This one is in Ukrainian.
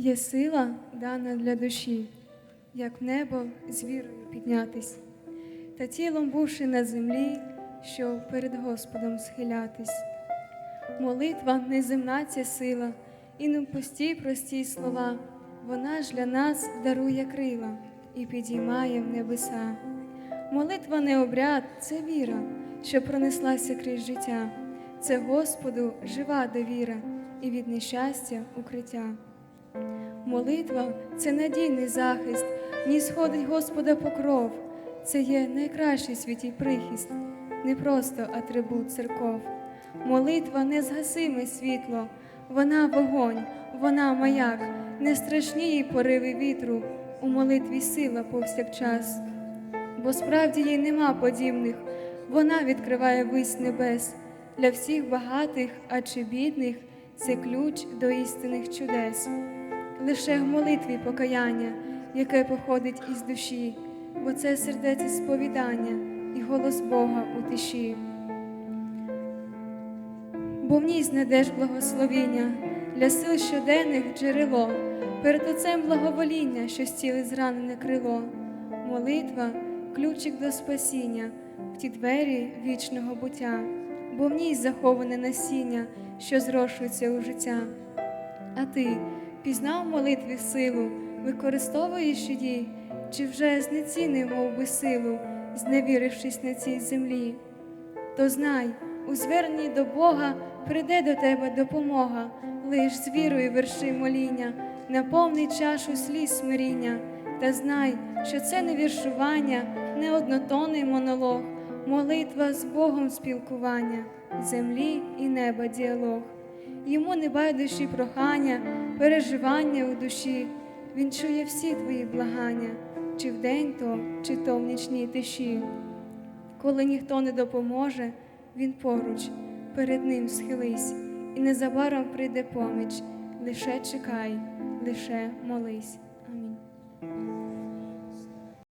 Є сила дана для душі, як небо з вірою піднятись, та тілом бувши на землі, щоб перед Господом схилятись. Молитва неземна ця сила, і не пусті прості слова, вона ж для нас дарує крила і підіймає в небеса. Молитва не обряд, це віра, що пронеслася крізь життя, це Господу жива довіра і від нещастя укриття. Молитва це надійний захист, в ній сходить Господа покров. Це є найкращий святій прихист, не просто атрибут церков. Молитва не згасиме світло, вона вогонь, вона маяк, не страшні їй пориви вітру, у молитві сила повсякчас. Бо справді їй нема подібних, вона відкриває вись небес для всіх багатих, а чи бідних це ключ до істинних чудес лише в молитві покаяння, яке походить із душі, бо це сердець сповідання і голос Бога у тиші. Бо в ній знайдеш благословіння для сил щоденних джерело, перед Отцем благовоління, що зцілить зранене крило, молитва ключик до спасіння, в ті двері вічного буття, бо в ній заховане насіння, що зрошується у життя. А ти пізнав молитві силу, використовуєш її, чи вже знецінив мов би силу, зневірившись на цій землі? То знай, у зверненні до Бога прийде до тебе допомога, лиш з вірою верши моління, наповни чашу сліз смиріння, та знай, що це не віршування, не однотонний монолог, молитва з Богом спілкування, землі і неба діалог. Йому не байдужі прохання, переживання у душі. Він чує всі твої благання, чи вдень то, чи то в нічній тиші. Коли ніхто не допоможе, він поруч, перед ним схились, і незабаром прийде поміч. Лише чекай, лише молись.